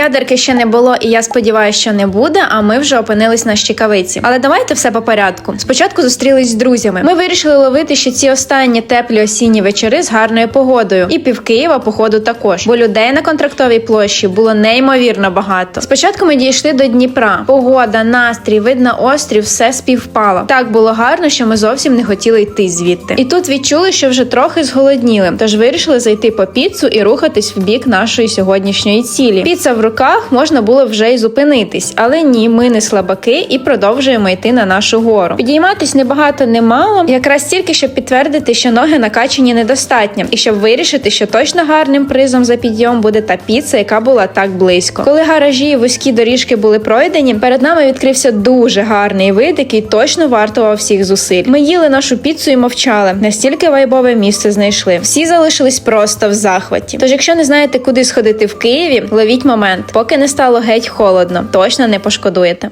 Ядерки ще не було, і я сподіваюся, що не буде. А ми вже опинились на щекавиці. Але давайте все по порядку. Спочатку зустрілись з друзями. Ми вирішили ловити ще ці останні теплі осінні вечори з гарною погодою. І пів Києва, походу, також. Бо людей на контрактовій площі було неймовірно багато. Спочатку ми дійшли до Дніпра. Погода, настрій, вид на острів, все співпало. Так було гарно, що ми зовсім не хотіли йти звідти. І тут відчули, що вже трохи зголодніли. Тож вирішили зайти по піцу і рухатись в бік нашої сьогоднішньої цілі. Піца в руках можна було вже й зупинитись, але ні, ми не слабаки і продовжуємо йти на нашу гору. Підійматись небагато немало, якраз тільки щоб підтвердити, що ноги накачані недостатньо, і щоб вирішити, що точно гарним призом за підйом буде та піца, яка була так близько. Коли гаражі і вузькі доріжки були пройдені, перед нами відкрився дуже гарний вид, який точно вартував всіх зусиль. Ми їли нашу піцу і мовчали. Настільки вайбове місце знайшли. Всі залишились просто в захваті. Тож, якщо не знаєте, куди сходити в Києві, ловіть момент, поки не стало геть холодно. Точно не пошкодуєте.